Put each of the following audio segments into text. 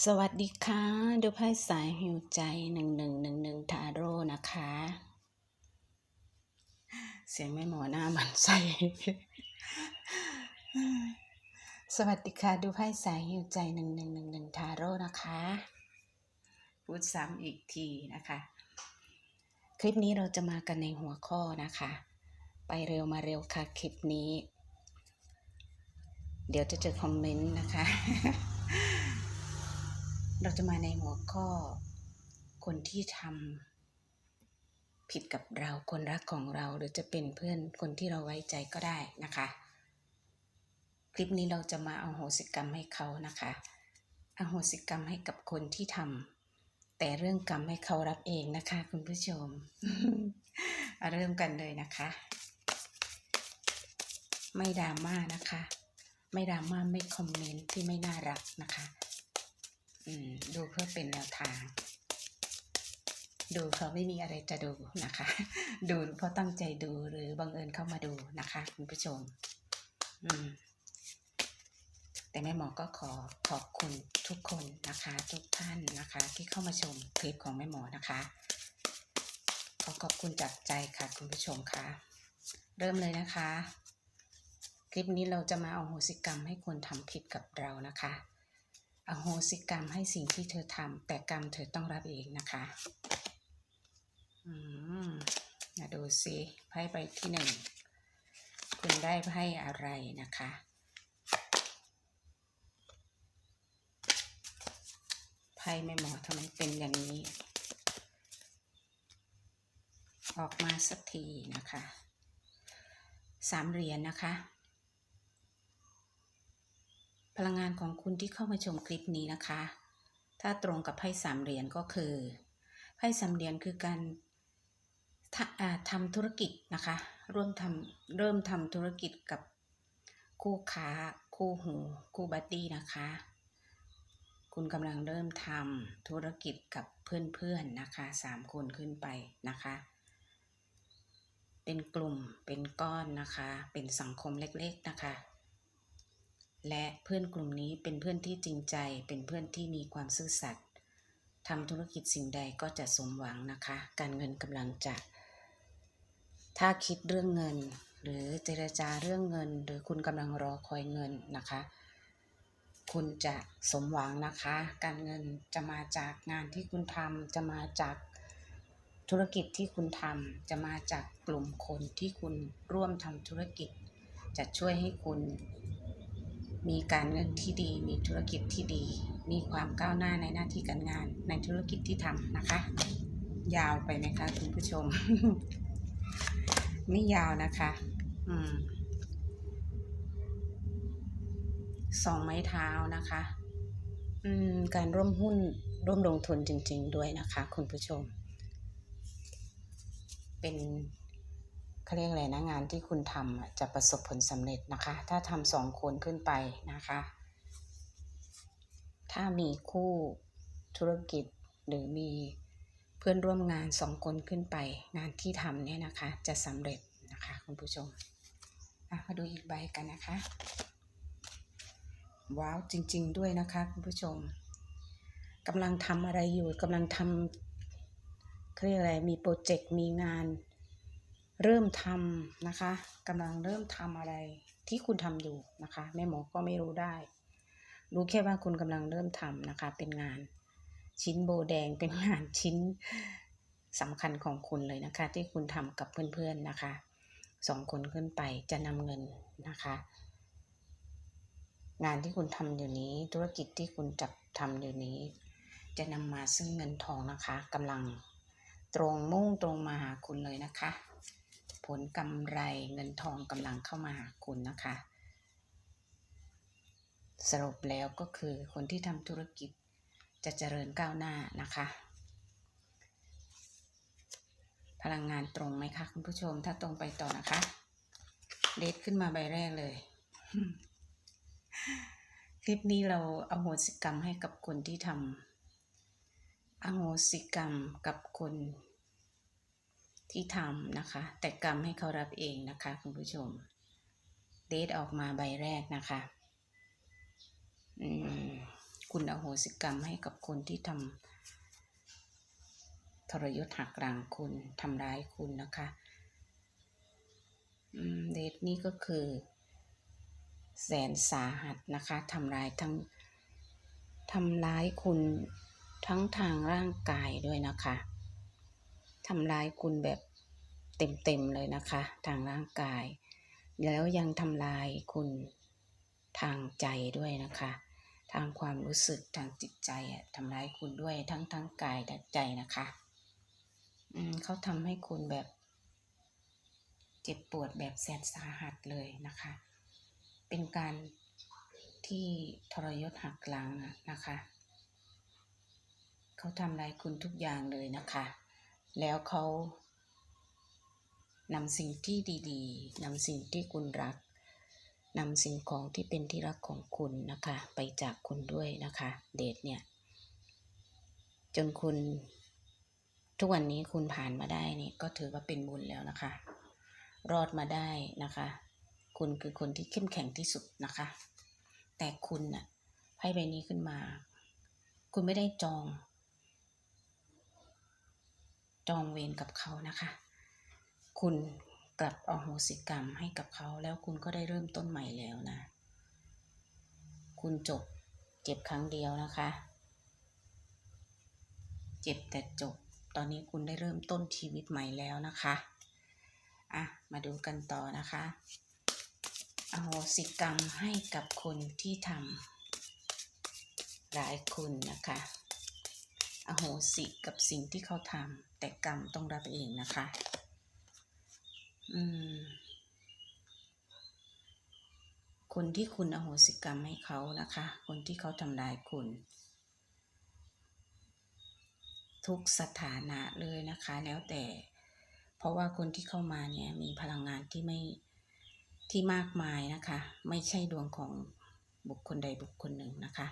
สวัสดีค่ะ ดูไพ่สายหิวใจหนึ่งหนึ่งหนึ่งหนึ่งทาโร่นะคะ เสียงแม่หมอหน้ามันใสสวัสดีค่ะ ดูไพ่สายหิวใจหนึ่งหนึ่งหนึ่งหนึ่งทาโร่นะคะ พูดซ้ำอีกทีนะคะ คลิปนี้เราจะมากันในหัวข้อนะคะ ไปเร็วมาเร็วค่ะคลิปนี้ เดี๋ยวจะเจอคอมเมนต์นะคะ เราจะมาในหัวข้อ คนที่ทำผิดกับเราคนรักของเราหรือจะเป็นเพื่อนคนที่เราไว้ใจก็ได้นะคะ คลิปนี้เราจะมาเอาโหสิกรรมให้เขานะคะเอาโหสิกรรมให้กับคนที่ทำแต่เรื่องกรรมให้เขารับเองนะคะ คุณผู้ชมเริ่มกันเลยนะคะ ไม่ดราม่านะคะ ไม่ดราม่าไม่คอมเมนต์ที่ไม่น่ารักนะคะ ดูเพื่อเป็นแนวทาง ดูเพราะไม่มีอะไรจะดูนะคะ ดูเพราะตั้งใจดูหรือบังเอิญเข้ามาดูนะคะคุณผู้ชม อืมแต่แม่หมอก็ขอขอบคุณทุกคนนะคะ ทุกท่านนะคะ ที่เข้ามาชมคลิปของแม่หมอนะคะ ขอขอบคุณจากใจค่ะคุณผู้ชมค่ะ เริ่มเลยนะคะ คลิปนี้เราจะมาเอาโหสิกรรมให้คนทำผิดกับเรานะคะ อโหสิกรรมให้สิ่งที่เธอทำแต่กรรมเธอต้องรับเองนะคะ อืมมาดูสิไพ่ใบที่หนึ่งคุณได้ไพ่อะไรนะคะไพ่ไม่หมอทำไมเป็นอย่างนี้ ออกมาสักทีนะคะ สามเหรียญนนะคะ พลังงานของคุณที่เข้ามาชมคลิปนี้นะคะ ถ้าตรงกับไพ่สามเหรียญก็คือไพ่สามเหรียญคือการทะอ่าทำธุรกิจนะคะร่วมทำเริ่มทำธุรกิจกับคู่ค้า คู่หู คู่บัดดี้นะคะ คุณกำลังเริ่มทำธุรกิจกับเพื่อนๆนะคะสามคนขึ้นไปนะคะ เป็นกลุ่มเป็นก้อนนะคะ เป็นสังคมเล็กๆนะคะ และเพื่อนกลุ่มนี้เป็นเพื่อนที่จริงใจ เป็นเพื่อนที่มีความซื่อสัตย์ทำธุรกิจสิ่งใดก็จะสมหวังนะคะ การเงินกำลังจะ ถ้าคิดเรื่องเงิน หรือเจรจาเรื่องเงิน หรือคุณกำลังรอคอยเงินนะคะ คุณจะสมหวังนะคะ การเงินจะมาจากงานที่คุณทำจะมาจากธุรกิจที่คุณทำจะมาจากกลุ่มคนที่คุณร่วมทำธุรกิจ จะช่วยให้คุณ มีการเงินที่ดี มีธุรกิจที่ดี มีความก้าวหน้าในหน้าที่การงาน ในธุรกิจที่ทำนะคะ ยาวไปไหมคะคุณผู้ชม ไม่ยาวนะคะ อืมสองไม้เท้านะคะ อืม การร่วมหุ้นร่วมลงทุนจริง ๆ ด้วยนะคะ คุณผู้ชม เป็น เขาเรียกอะไรนะงานที่คุณทำจะประสบผลสำเร็จนะคะ ถ้าทำสองคนขึ้นไปนะคะ ถ้ามีคู่ธุรกิจหรือมีเพื่อนร่วมงานสองคนขึ้นไป งานที่ทำเนี่ยนะคะจะสำเร็จนะคะคุณผู้ชมมาดูอีกใบกันนะคะ ว้าวจริง ๆ ด้วยนะคะคุณผู้ชมกำลังทำอะไรอยู่กำลังทำเขาเรียกอะไรมีโปรเจกต์มีงาน เริ่มทำนะคะกำลังเริ่มทำอะไรที่คุณทำอยู่นะคะแม่หมอก็ไม่รู้ได้ รู้แค่ว่าคุณกำลังเริ่มทำนะคะ เป็นงานชิ้นโบแดงเป็นงานชิ้นสำคัญของคุณเลยนะคะ ที่คุณทำกับเพื่อนๆนะคะสองคนขึ้นไปจะนำเงินนะคะ งานที่คุณทำอยู่นี้ธุรกิจที่คุณจับทำอยู่นี้ จะนำมาซึ่งเงินทองนะคะกำลังตรงมุ่งตรงมาหาคุณเลยนะคะ ผลกำไรเงินทองกำลังเข้ามาหาคุณนะคะ สรุปแล้วก็คือคนที่ทำธุรกิจจะเจริญก้าวหน้านะคะ พลังงานตรงไหมคะคุณผู้ชมถ้าตรงไปต่อนะคะเดทขึ้นมาใบแรกเลย คลิปนี้เราเอาโหสิกรรมให้กับคนที่ทำอโหสิกรรมกับคน ที่ทำนะคะ แต่กรรมให้เขารับเองนะคะคุณผู้ชมเดทออกมาใบแรกนะคะคุณอโหสิกรรมให้กับคนที่ทำทรยศหักหลังคุณทำร้ายคุณนะคะเดทนี้ก็คือ แสนสาหัสนะคะทำร้ายทั้งทำร้ายคุณทั้งทางร่างกายด้วยนะคะ ทำร้ายคุณแบบเต็มๆเลยนะคะ ทางร่างกาย แล้วยังทำลายคุณทางใจด้วยนะคะ ทางความรู้สึกทางจิตใจอะทำร้ายคุณด้วยทั้งทั้งกายและใจนะคะอืมเขาทำให้คุณแบบ เจ็บปวดแบบแสนสาหัสเลยนะคะ เป็นการที่ทรยศหักหลังนะคะ เขาทำลายคุณทุกอย่างเลยนะคะ แล้วเขานำสิ่งที่ดีๆนำสิ่งที่คุณรักนำสิ่งของที่เป็นที่รักของคุณนะคะ ไปจากคุณด้วยนะคะ เดทเนี่ย จนคุณ ทุกวันนี้คุณผ่านมาได้นี่ก็ถือว่าเป็นบุญแล้วนะคะ รอดมาได้นะคะ คุณคือคนที่เข้มแข็งที่สุดนะคะ แต่คุณน่ะไพ่ใบนี้ขึ้นมา คุณไม่ได้จอง จองเวรกับเขานะคะ คุณกลับเอาโหสิกรรมให้กับเขาแล้วคุณก็ได้เริ่มต้นใหม่แล้วนะ คุณจบเจ็บครั้งเดียวนะคะ เจ็บแต่จบ ตอนนี้คุณได้เริ่มต้นชีวิตใหม่แล้วนะคะอะมาดูกันต่อนะคะ อโหสิกรรมให้กับคนที่ทำร้ายคุณนะคะ อโหสิกับสิ่งที่เขาทำแต่กรรมต้องรับเองนะคะ อืม คนที่คุณอโหสิกรรมให้เขานะคะ คนที่เขาทำร้ายคุณ ทุกสถานะเลยนะคะ แล้วแต่ เพราะว่าคนที่เข้ามาเนี่ยมีพลังงานที่ไม่ที่มากมายนะคะ ไม่ใช่ดวงของบุคคลใดบุคคลหนึ่งนะคะ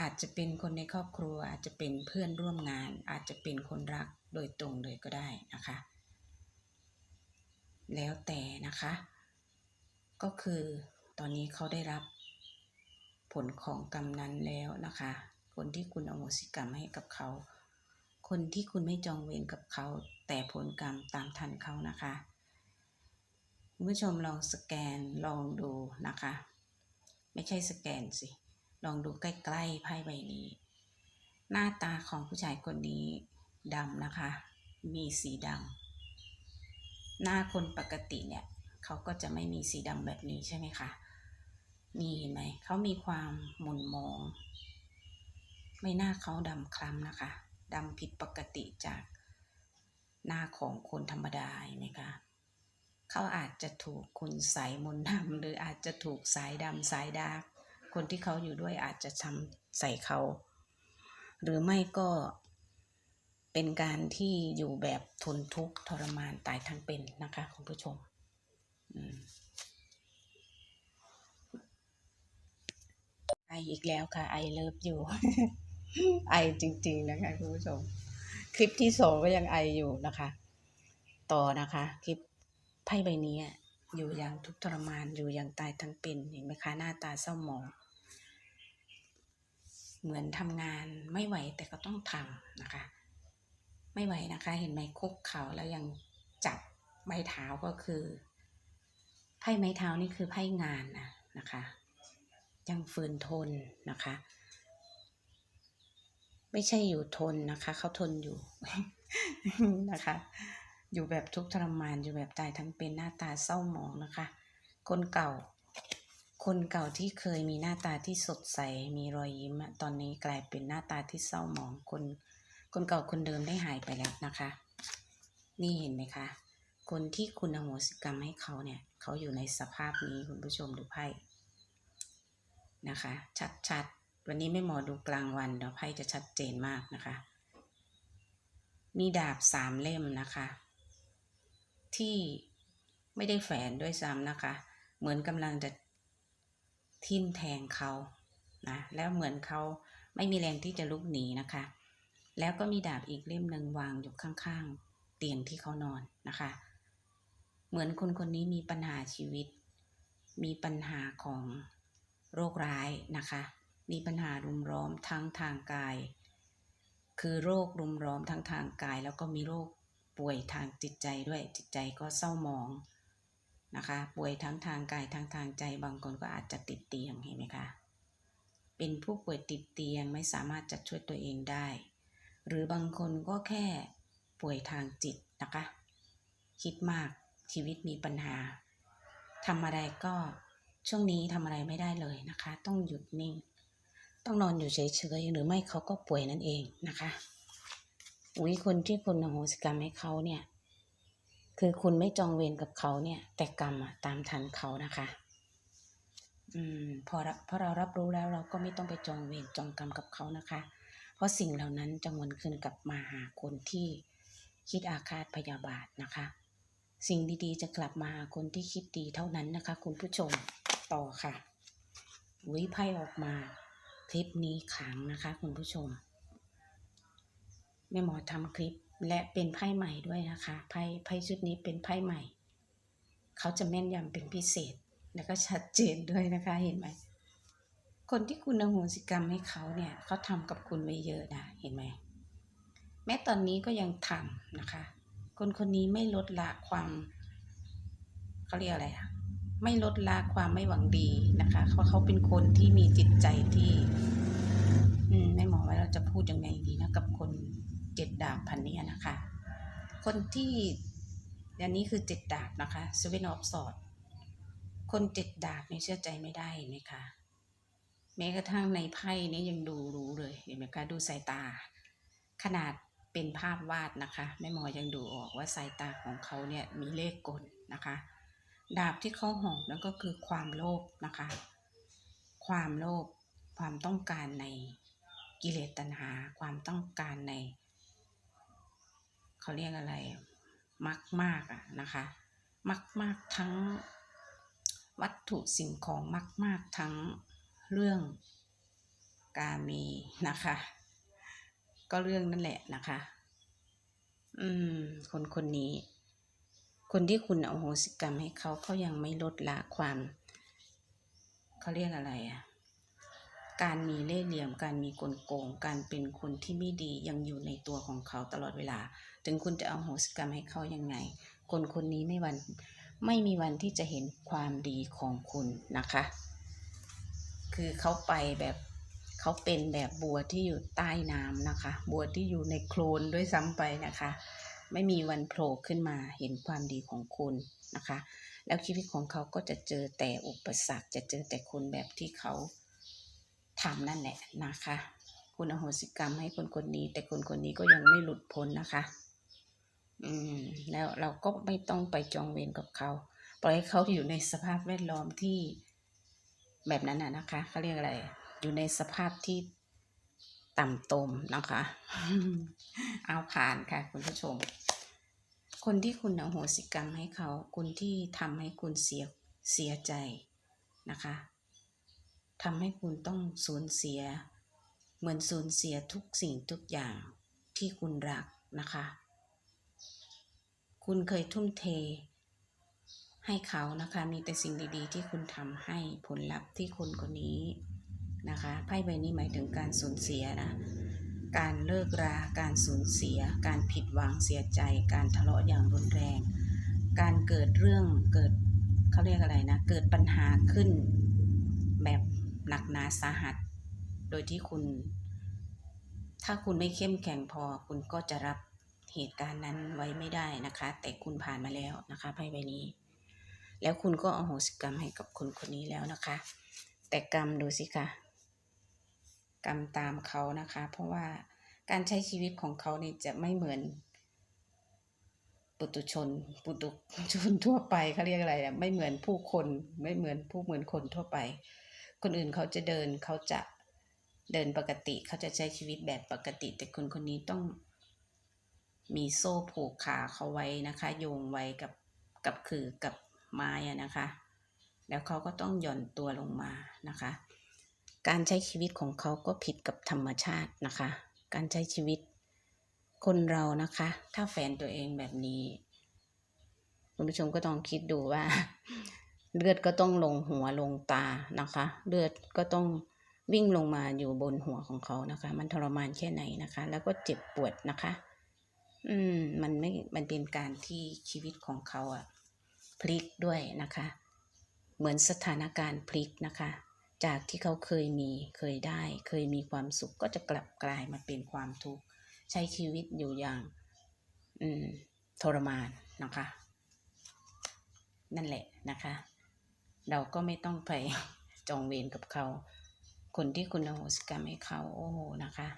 อาจจะเป็นคนในครอบครัว อาจจะเป็นเพื่อนร่วมงาน อาจจะเป็นคนรักโดยตรงเลยก็ได้นะคะ แล้วแต่นะคะ ก็คือตอนนี้เขาได้รับผลของกรรมนั้นแล้วนะคะ คนที่คุณอโหสิกรรมให้กับเขา คนที่คุณไม่จองเวรกับเขา แต่ผลกรรมตามทันเขานะคะคุณผู้ชมลองสแกนลองดูนะคะ ไม่ใช่สแกนสิ ลองดูใกล้ๆไพ่ใบนี้ หน้าตาของผู้ชายคนนี้ดำนะคะ มีสีดำหน้าคนปกติเนี่ยเขาก็จะไม่มีสีดำแบบนี้ใช่ไหมคะมีเห็นไหมเขามีความหม่นมอง ไม่น้าเขาดำคล้ำนะคะดำผิดปกติจากหน้าของคนธรรมดาเห็นไหมคะเขาอาจจะถูกคุณใส่มนต์ดำหรืออาจจะถูกสายดำสายดาร์ก คนที่เขาอยู่ด้วยอาจจะทำใส่เขา หรือไม่ก็เป็นการที่อยู่แบบทนทุกข์ทรมานตายทั้งเป็นนะคะ คุณผู้ชมไออีกแล้วค่ะ ไอเลิฟอยู่ ไอจริง ๆ นะคะ คุณผู้ชม คลิปที่สองก็ยังไออยู่นะคะ ต่อนะคะ คลิปไพ่ใบนี้อยู่อย่างทุกข์ทรมานอยู่อย่างตายทั้งเป็นเห็นไหมคะหน้าตาเศร้าหมอง เหมือนทำงานไม่ไหวแต่ก็ต้องทำนะคะ ไม่ไหวนะคะ เห็นไหมคุกเข่าแล้วยังจับไม้เท้าก็คือไพ่ไม้เท้านี่คือไพ่งานนะนะคะ ยังฝืนทนนะคะ ไม่ใช่อยู่ทนนะคะเขาทนอยู่นะคะ อยู่แบบทุกข์ทรมานอยู่แบบตายทั้งเป็นหน้าตาเศร้าหมองนะคะ คนเก่า คนเก่าที่เคยมีหน้าตาที่สดใสมีรอยยิ้มตอนนี้กลายเป็นหน้าตาที่เศร้าหมองคนคนเก่าคนเดิมได้หายไปแล้วนะคะ นี่เห็นไหมคะ คนที่คุณอโหสิกรรมให้เขาเนี่ย เขาอยู่ในสภาพนี้คุณผู้ชมดูไพ่นะคะ ชัดๆ วันนี้ไม่หมอดูกลางวันเดี๋ยวไพ่จะชัดเจนมากนะคะ มีดาบสามเล่มนะคะ ที่ไม่ได้แฝนด้วยซ้ำนะคะ เหมือนกำลังจะ ทิ่มแทงเขานะแล้วเหมือนเขาไม่มีแรงที่จะลุกหนีนะคะ แล้วก็มีดาบอีกเล่มหนึ่งวางอยู่ข้างๆ เตียงที่เขานอนนะคะ เหมือนคนคนนี้มีปัญหาชีวิต มีปัญหาของโรคร้ายนะคะ มีปัญหารุมร้อมทั้งทางกาย คือโรครุมร้อมทั้งทางกาย แล้วก็มีโรคป่วยทางจิตใจด้วยจิตใจก็เศร้าหมอง นะคะ ป่วยทั้งทางกายทั้งทางใจบางคนก็อาจจะติดเตียงเห็นไหมคะ เป็นผู้ป่วยติดเตียงไม่สามารถจะช่วยตัวเองได้ หรือบางคนก็แค่ป่วยทางจิตนะคะ คิดมากชีวิตมีปัญหาทำอะไรก็ช่วงนี้ทำอะไรไม่ได้เลยนะคะ ต้องหยุดนิ่ง ต้องนอนอยู่เฉยๆหรือไม่เขาก็ป่วยนั่นเองนะคะอุ้ยคนที่คุณอโหสิกรรมให้เขาเนี่ย คือคุณไม่จองเวรกับเขาเนี่ย แต่กรรมอะตามทันเขานะคะ อืมพอรับพอเรารับรู้แล้วเราก็ไม่ต้องไปจองเวรจองกรรมกับเขานะคะ เพราะสิ่งเหล่านั้นจะวนคืนกลับมาหาคนที่คิดอาฆาตพยาบาทนะคะ สิ่งดีๆ จะกลับมาหาคนที่คิดดีเท่านั้นนะคะ คุณผู้ชมต่อค่ะวิไพ่ออกมาคลิปนี้ขังนะคะ คุณผู้ชมแม่หมอทำคลิป และเป็นไพ่ใหม่ด้วยนะคะไพ่ไพ่ชุดนี้เป็นไพ่ใหม่ เขาจะแม่นยำเป็นพิเศษ แล้วก็ชัดเจนด้วยนะคะเห็นไหมคนที่คุณอโหสิกรรมให้เขาเนี่ยเขาทำกับคุณไว้เยอะนะเห็นไหมแม้ตอนนี้ก็ยังทำนะคะ คนคนนี้ไม่ลดละความเขาเรียกอะไรอะไม่ลดละความไม่หวังดีนะคะเพราะเขาเป็นคนที่มีจิตใจที่ อืมไม่หมอว่าเราจะพูดยังไงดีนะกับคน เจ็ดดาบพันเนี้ยนะคะ คนที่อันนี้คือเจ็ดดาบนะคะสวินออฟสอดคนเจ็ดดาบเนี่ยเชื่อใจไม่ได้นไหมคะแม้กระทั่งในไพ่นี้ยังดูรู้เลยเห็นไหมคะดูสายตา ขนาดเป็นภาพวาดนะคะแม่หมอยังดูออกว่าสายตาของเขาเนี่ยมีเลขกลนะคะ ดาบที่เขาหอกนั่นก็คือความโลภนะคะ ความโลภความต้องการในกิเลสตัณหา ความต้องการใน เขาเรียกอะไรมักมากอะนะคะ มักมากทั้งวัตถุสิ่งของมักมากทั้งเรื่องการมีนะคะ ก็เรื่องนั่นแหละนะคะ อืม คนคนนี้ คนที่คุณเอาโหสิกรรมให้เขาเขายังไม่ลดละความเขาเรียกอะไรอะการมีเล่ห์เหลี่ยม การมีกลโกง การเป็นคนที่ไม่ดียังอยู่ในตัวของเขาตลอดเวลา ถึงคุณจะเอาโหสิกรรมให้เขายังไง คนคนนี้ไม่วันไม่มีวันที่จะเห็นความดีของคุณนะคะ คือเขาไปแบบเขาเป็นแบบบัวที่อยู่ใต้น้ำนะคะ บัวที่อยู่ในโคลนด้วยซ้ำไปนะคะ ไม่มีวันโผล่ขึ้นมาเห็นความดีของคุณนะคะ แล้วชีวิตของเขาก็จะเจอแต่อุปสรรค จะเจอแต่คนแบบที่เขาทำนั่นแหละนะคะ คุณอโหสิกรรมให้คนคนนี้ แต่คนคนนี้ก็ยังไม่หลุดพ้นนะคะ อืมแล้วเราก็ไม่ต้องไปจองเวรกับเขาปล่อยให้เขาอยู่ในสภาพแวดล้อมที่แบบนั้นน่ะนะคะเขาเรียกอะไร อยู่ในสภาพที่ต่ำตมนะคะ เอาผ่านค่ะ คุณผู้ชม คนที่คุณอโหสิกรรมให้เขา คนที่ทำให้คุณเสียเสียใจนะคะทำให้คุณต้องสูญเสีย เหมือนสูญเสียทุกสิ่งทุกอย่างที่คุณรักนะคะ คุณเคยทุ่มเท ให้เขานะคะ มีแต่สิ่งดีๆ ที่คุณทำให้ผลลัพธ์ที่คนคนนี้นะคะไพ่ใบนี้หมายถึงการสูญเสียนะการเลิกรา การสูญเสีย การผิดหวังเสียใจ การทะเลาะอย่างรุนแรง การเกิดเรื่องเกิดเขาเรียกอะไรนะ เกิดปัญหาขึ้นแบบหนักหนาสาหัส โดยที่คุณ ถ้าคุณไม่เข้มแข็งพอคุณก็จะรับ เหตุการณ์นั้นไว้ไม่ได้นะคะ แต่คุณผ่านมาแล้วนะคะไพ่ใบนี้ แล้วคุณก็อโหสิกรรมให้กับคนคนนี้แล้วนะคะ แต่กรรมดูสิคะกรรมตามเขานะคะ เพราะว่าการใช้ชีวิตของเขานี่จะไม่เหมือน ปุตุชน ปุตุชนทั่วไปเขาเรียกอะไรอะไม่เหมือนผู้คนไม่เหมือนผู้เหมือนคนทั่วไป คนอื่นเขาจะเดินเขาจะเดินปกติเขาจะใช้ชีวิตแบบปกติ แต่คนคนนี้ต้อง มีโซ่ผูกขาเขาไว้นะคะ โยงไว้กับกับคือกับไม้นะคะ แล้วเขาก็ต้องหย่อนตัวลงมานะคะ การใช้ชีวิตของเขาก็ผิดกับธรรมชาตินะคะ การใช้ชีวิตคนเรานะคะ ถ้าแฟนตัวเองแบบนี้คุณผู้ชมก็ต้องคิดดูว่า เลือดก็ต้องลงหัวลงตานะคะ เลือดก็ต้องวิ่งลงมาอยู่บนหัวของเขานะคะ มันทรมานแค่ไหนนะคะ แล้วก็เจ็บปวดนะคะ อืม มันไม่ มันเป็นการที่ชีวิตของเขาอะพลิกด้วยนะคะ เหมือนสถานการณ์พลิกนะคะ จากที่เขาเคยมี เคยได้ เคยมีความสุขก็จะกลับกลายมาเป็นความทุกข์ ใช้ชีวิตอยู่อย่าง อืม ทรมานนะคะ นั่นแหละนะคะ เราก็ไม่ต้องไปจองเวรกับเขา คนที่คุณอโหสิกรรมให้เขา โอ้โหนะคะ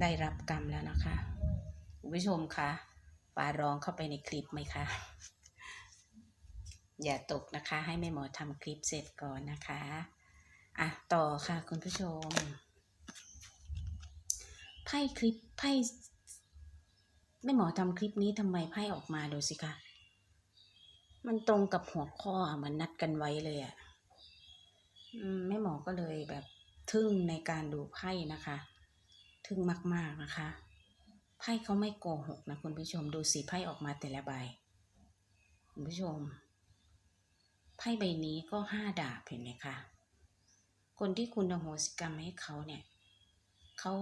ได้รับกรรมแล้วนะคะ คุณผู้ชมคะฟ้าร้องเข้าไปในคลิปไหมคะ อย่าตกนะคะ ให้แม่หมอทำคลิปเสร็จก่อนนะคะ อะ ต่อค่ะคุณผู้ชม ไพ่คลิปไพ่แม่หมอทำคลิปนี้ทำไมไพ่ออกมาดูสิคะมันตรงกับหัวข้อเหมือนนัดกันไว้เลยอะ่ะแม่หมอก็เลยแบบทึ่งในการดูไพ่นะคะ ทึ่งมาก ๆ นะคะ ไพ่เขาไม่โกหกนะคุณผู้ชมดูสิไพ่ออกมาแต่ละใบ คุณผู้ชม ไพ่ใบนี้ก็ห้าดาบเห็นไหมคะคนที่คุณอโหสิกรรมให้เขาเนี่ยเขา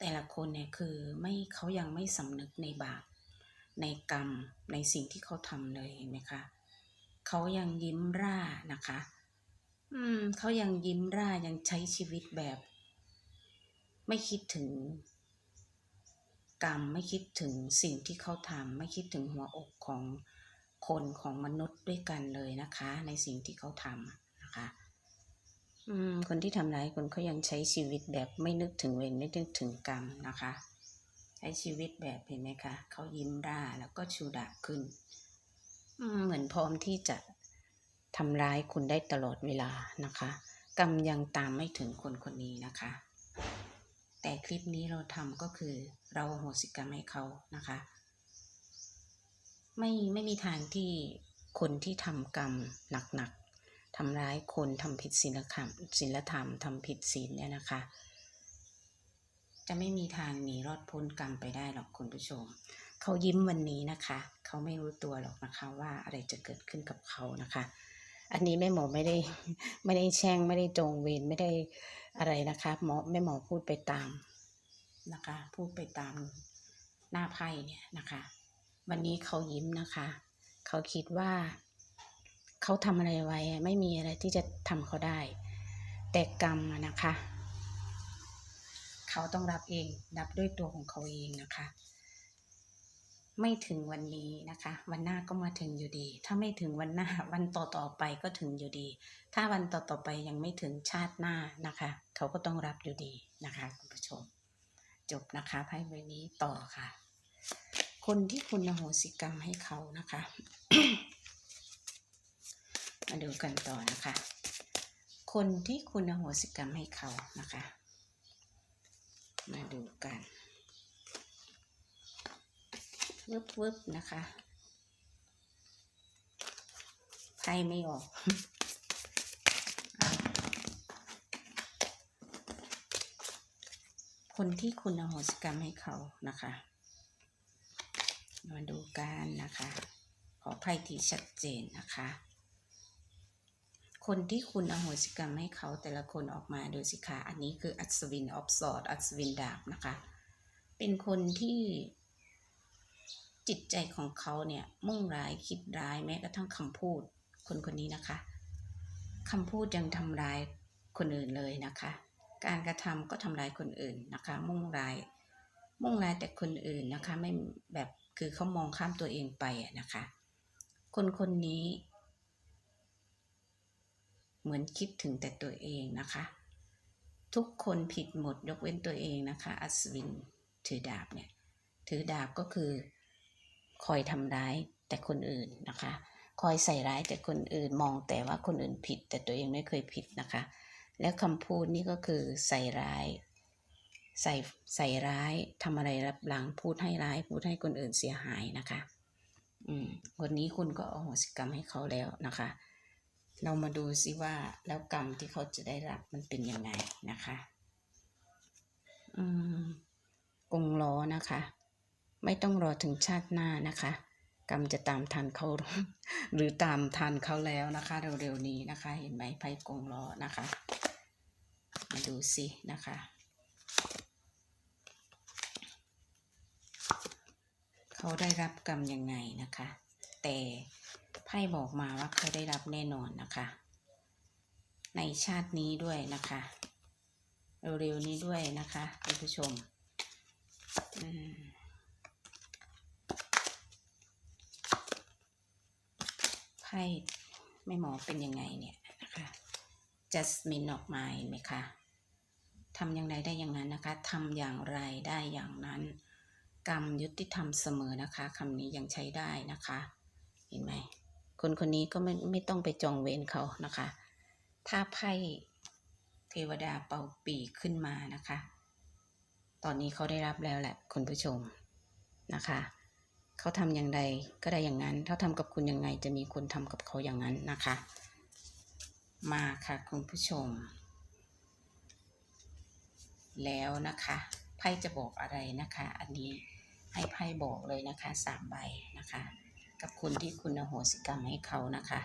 แต่ละคนเนี่ยคือไม่เขายังไม่สำนึกในบาปในกรรมในสิ่งที่เขาทำเลยเห็นไหมคะเขายังยิ้มร่านะคะ อืมเขายังยิ้มร่ายังใช้ชีวิตแบบ ไม่คิดถึง กรรมไม่คิดถึงสิ่งที่เขาทำไม่คิดถึงหัวอกของคนของมนุษย์ด้วยกันเลยนะคะ ในสิ่งที่เขาทำนะคะคนที่ทำร้ายคนเขายังใช้ชีวิตแบบไม่นึกถึงเวรไม่นึกถึงกรรมนะคะ ใช้ชีวิตแบบเห็นไหมคะเขายิ้มร่าแล้วก็ชูดาขึ้นเหมือนพร้อมที่จะทำร้ายคุณได้ตลอดเวลานะคะ กรรมยังตามไม่ถึงคนคนนี้นะคะ แต่คลิปนี้เราทำก็คือเราโหสิกรรมให้เขานะคะ ไม่ไม่มีทางที่คนที่ทำกรรมหนักๆทำร้ายคนทำผิดศีลธรรมศีลธรรมทำผิดศีลเนี่ยนะคะ จะไม่มีทางหนีรอดพ้นกรรมไปได้หรอกคุณผู้ชมเขายิ้มวันนี้นะคะ เขาไม่รู้ตัวหรอกนะคะว่าอะไรจะเกิดขึ้นกับเขานะคะ อันนี้แม่หมอไม่ได้ไม่ได้แช่งไม่ได้จงเวรไม่ได้อะไรนะคะหมอแม่หมอพูดไปตามนะคะ พูดไปตามหน้าไพ่เนี่ยนะคะ วันนี้เขายิ้มนะคะ เขาคิดว่าเขาทำอะไรไว้ไม่มีอะไรที่จะทำเขาได้ แต่กรรมนะคะ เขาต้องรับเองรับด้วยตัวของเขาเองนะคะ ไม่ถึงวันนี้นะคะ วันหน้าก็มาถึงอยู่ดี ถ้าไม่ถึงวันหน้าวันต่อต่อไปก็ถึงอยู่ดี ถ้าวันต่อต่อไปยังไม่ถึงชาติหน้านะคะ เขาก็ต้องรับอยู่ดีนะคะคุณผู้ชม จบนะคะไพ่ใบนี้ต่อค่ะ คนที่คุณโหสิกรรมให้เขานะคะมาดูกันต่อนะคะ คนที่คุณอโหสิกรรมให้เขานะคะ มาดูกัน วึบวึบนะคะไพ่ไม่ออกคนที่คุณอโหสิกรรมให้เขานะคะ มาดูกันนะคะ ขอไพ่ที่ชัดเจนนะคะ คนที่คุณอโหสิกรรมให้เขาแต่ละคนออกมาดูสิคะ อันนี้คืออัศวินออฟสอดอัศวินดาบนะคะ เป็นคนที่ จิตใจของเขาเนี่ยมุ่งร้ายคิดร้ายแม้กระทั่งคำพูดคนคนนี้นะคะคำพูดยังทำร้ายคนอื่นเลยนะคะ การกระทำก็ทำร้ายคนอื่นนะคะ มุ่งร้าย มุ่งร้ายแต่คนอื่นนะคะ ไม่แบบคือเขามองข้ามตัวเองไปอะนะคะ คนคนนี้ เหมือนคิดถึงแต่ตัวเองนะคะ ทุกคนผิดหมดยกเว้นตัวเองนะคะ อัศวินถือดาบเนี่ย ถือดาบก็คือ คอยทำร้ายแต่คนอื่นนะคะ คอยใส่ร้ายแต่คนอื่นมองแต่ว่าคนอื่นผิด แต่ตัวเองไม่เคยผิดนะคะ แล้วคำพูดนี่ก็คือใส่ร้าย ใส่ใส่ร้ายทำอะไรรับหลังพูดให้ร้าย พูดให้คนอื่นเสียหายนะคะอืมวันนี้คุณก็เอาโหสิกรรมให้เขาแล้วนะคะ เรามาดูซิว่าแล้วกรรมที่เขาจะได้รับมันเป็นยังไงนะคะ อืมกงล้อนะคะ ไม่ต้องรอถึงชาติหน้านะคะ กรรมจะตามทันเขา หรือตามทันเขาแล้วนะคะ เร็วๆนี้นะคะ เห็นไหมไพ่กงล้อนะคะมาดูสินะคะเขาได้รับกรรมยังไงนะคะ แต่ไพ่บอกมาว่าเขาได้รับแน่นอนนะคะ ในชาตินี้ด้วยนะคะเร็วๆนี้ด้วยนะคะคุณผู้ชม อืม ไพ่แม่หมอเป็นยังไงเนี่ยนะคะ Jasmine ออกมาเห็นไหมคะทำอย่างไรได้อย่างนั้นนะคะทำอย่างไรได้อย่างนั้น กรรมยุติธรรมเสมอนะคะคำนี้ยังใช้ได้นะคะ เห็นไหมคนคนนี้ก็ไม่ไม่ต้องไปจองเวรเขานะคะ ถ้าไพ่เทวดาเป่าปีขึ้นมานะคะ ตอนนี้เขาได้รับแล้วแหละคุณผู้ชมนะคะ เขาทำอย่างไรก็ได้อย่างนั้นเขาทำกับคุณยังไงจะมีคนทำกับเขาอย่างนั้นนะคะ มาค่ะคุณผู้ชม แล้วนะคะไพ่จะบอกอะไรนะคะ อันนี้ให้ไพ่บอกเลยนะคะสามใบนะคะ กับคนที่คุณอโหสิกรรมให้เขานะคะ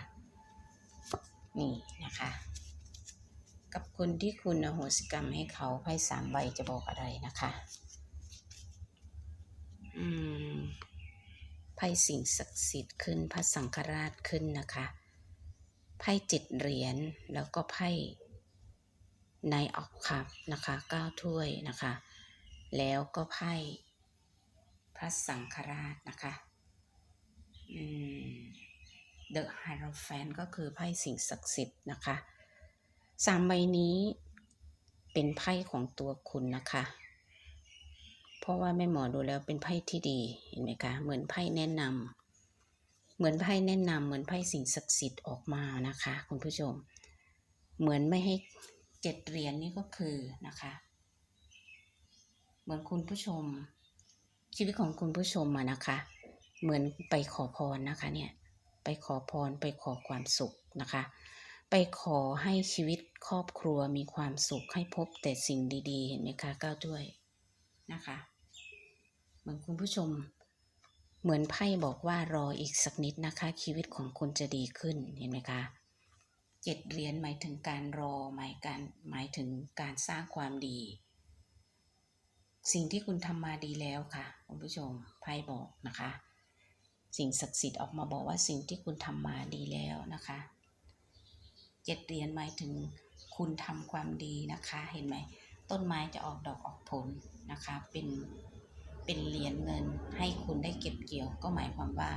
นี่นะคะ กับคนที่คุณอโหสิกรรมให้เขาไพ่สามใบจะบอกอะไรนะคะ อืม ไพ่สิ่งศักดิ์สิทธิ์ขึ้นพระสังฆราชขึ้นนะคะไพ่จ็ดเหรียญแล้วก็ไพ่ในออกคับนะคะเก้าถ้วยนะคะ แล้วก็ไพ่พระสังฆราชนะคะ The Hierophant ก็คือไพ่สิ่งศักดิ์สิทธิ์นะคะสามใบนี้เป็นไพ่ของตัวคุณนะคะ ราะว่าแม่หมอดูแล้วเป็นไพ่ที่ดีเห็นไหมคะเหมือนไพ่แนะนำเหมือนไพ่แนะนำเหมือนไพ่สิ่งศักดิ์สิทธิ์ออกมานะคะ คุณผู้ชม เหมือนไม่ให้เจ็ดเหรียญนี่ก็คือนะคะ เหมือนคุณผู้ชม ชีวิตของคุณผู้ชมอะนะคะ เหมือนไปขอพรนะคะเนี่ยไปขอพรไปขอความสุขนะคะ ไปขอให้ชีวิตครอบครัวมีความสุขให้พบแต่สิ่งดี ๆ เห็นไหมคะก้าวด้วยนะคะ เหมือนคุณผู้ชม เหมือนไพ่บอกว่ารออีกสักนิดนะคะ ชีวิตของคุณจะดีขึ้นเห็นไหมคะเจ็ดเหรียญหมายถึงการรอหมายการหมายถึงการสร้างความดี สิ่งที่คุณทำมาดีแล้วค่ะคุณผู้ชมไพ่บอกนะคะ สิ่งศักดิ์สิทธิ์ออกมาบอกว่าสิ่งที่คุณทำมาดีแล้วนะคะเจ็ดเหรียญหมายถึงคุณทำความดีนะคะ เห็นไหมต้นไม้จะออกดอกออกผลนะคะ เป็น เป็นเหรียญเงิน ให้คุณได้เก็บเกี่ยว ก็หมายความว่า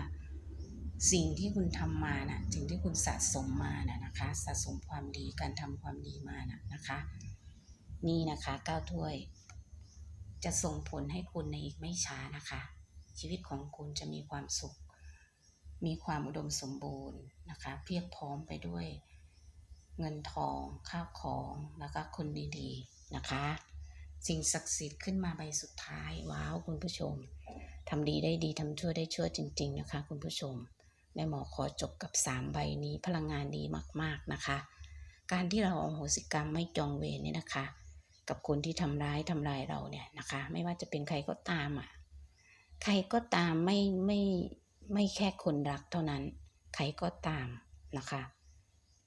สิ่งที่คุณทำมานะสิ่งที่คุณสะสมมานะนะคะ สะสมความดีการทำความดีมานะนะคะ นี่นะคะเก้าถ้วย จะส่งผลให้คุณในอีกไม่ช้านะคะ ชีวิตของคุณจะมีความสุข มีความอุดมสมบูรณ์นะคะ เพียบพร้อมไปด้วยเงินทองข้าวของแล้วก็คนดีๆนะคะ สิ่งศักดิ์สิทธิ์ขึ้นมาใบสุดท้าย ว้าว คุณผู้ชมทำดีได้ดีทำชั่วได้ชั่วจริง ๆ นะคะ คุณผู้ชมแม่หมอขอจบกับสามใบนี้พลังงานดีมากๆนะคะ การที่เราเอาโหสิกรรมไม่จองเวรเนี่ยนะคะ กับคนที่ทำร้ายทำลายเราเนี่ยนะคะ ไม่ว่าจะเป็นใครก็ตามอะใครก็ตามไม่ไม่ไม่แค่คนรักเท่านั้น ใครก็ตามนะคะ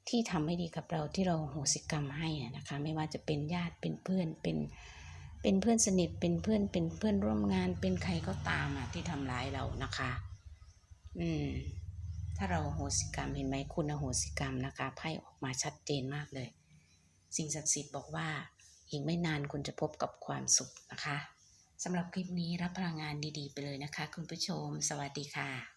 ที่ทำไม่ดีกับเราที่เราโหสิกรรมให้นะคะ ไม่ว่าจะเป็นญาติเป็นเพื่อนเป็น เป็นเพื่อนสนิทเป็นเพื่อนเป็นเพื่อนร่วมงาน เป็นใครก็ตามอะที่ทำร้ายเรานะคะ อืม ถ้าเราโหสิกรรมเห็นไหมคุณอโหสิกรรมนะคะไพ่ออกมาชัดเจนมากเลย สิ่งศักดิ์สิทธิ์บอกว่าอีกไม่นานคุณจะพบกับความสุขนะคะสำหรับคลิปนี้รับพลังงานดีๆ ไปเลยนะคะ คุณผู้ชม สวัสดีค่ะ